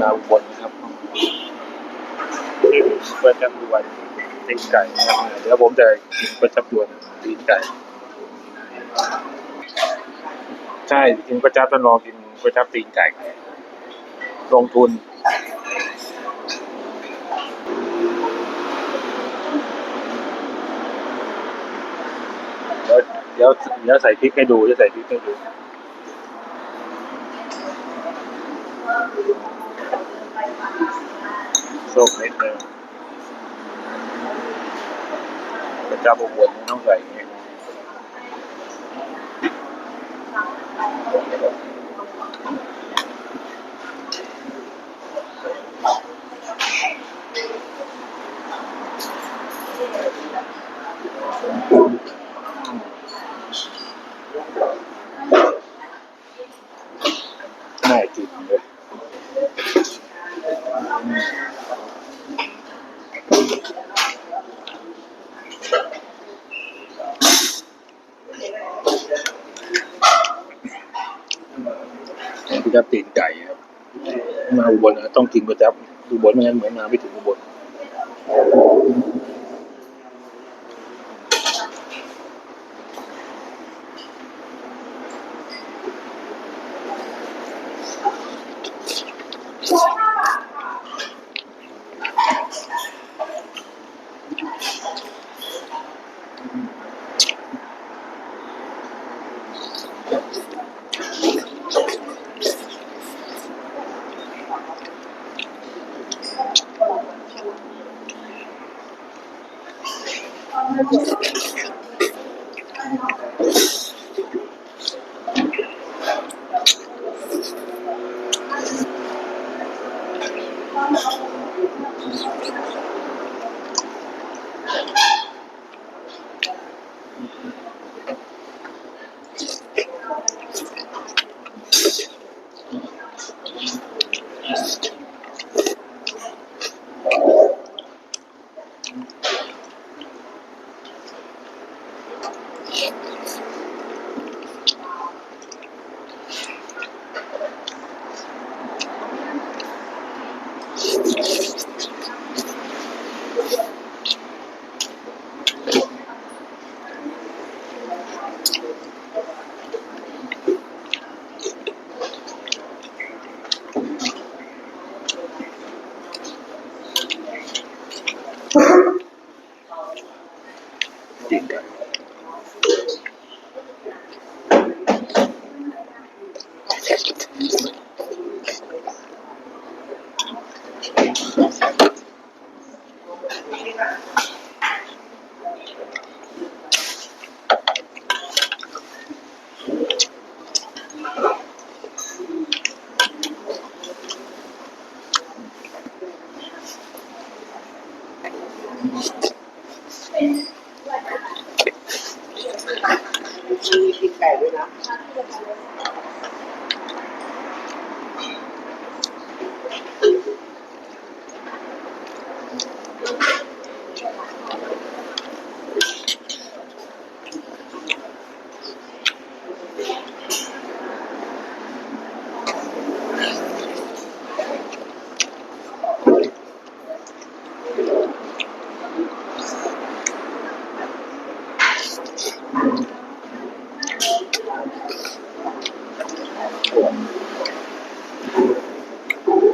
มาอุบนนะครับนี่ประจำดวนตีนไก่นะครับเดี๋ยวผมจะกินประจำดวนตีนไก่ใช่กินประจำต้องลองกินประจำตีนไก่ลงทุนเดี๋ยวเดี๋ยวเดี๋ยวใส่พริกให้ดูจะใส่พริกให้ดู ส้มนิดนึงประจำอุบลต้องใส่อย่างนี้น่ากินเลย ประจำตีนไก่ครับมาอุบลนะต้องกินประจำอุบลไม่งั้นเหมือนมาไม่ถึงอุบล ตี น ชีกินไก่ด้วยนะ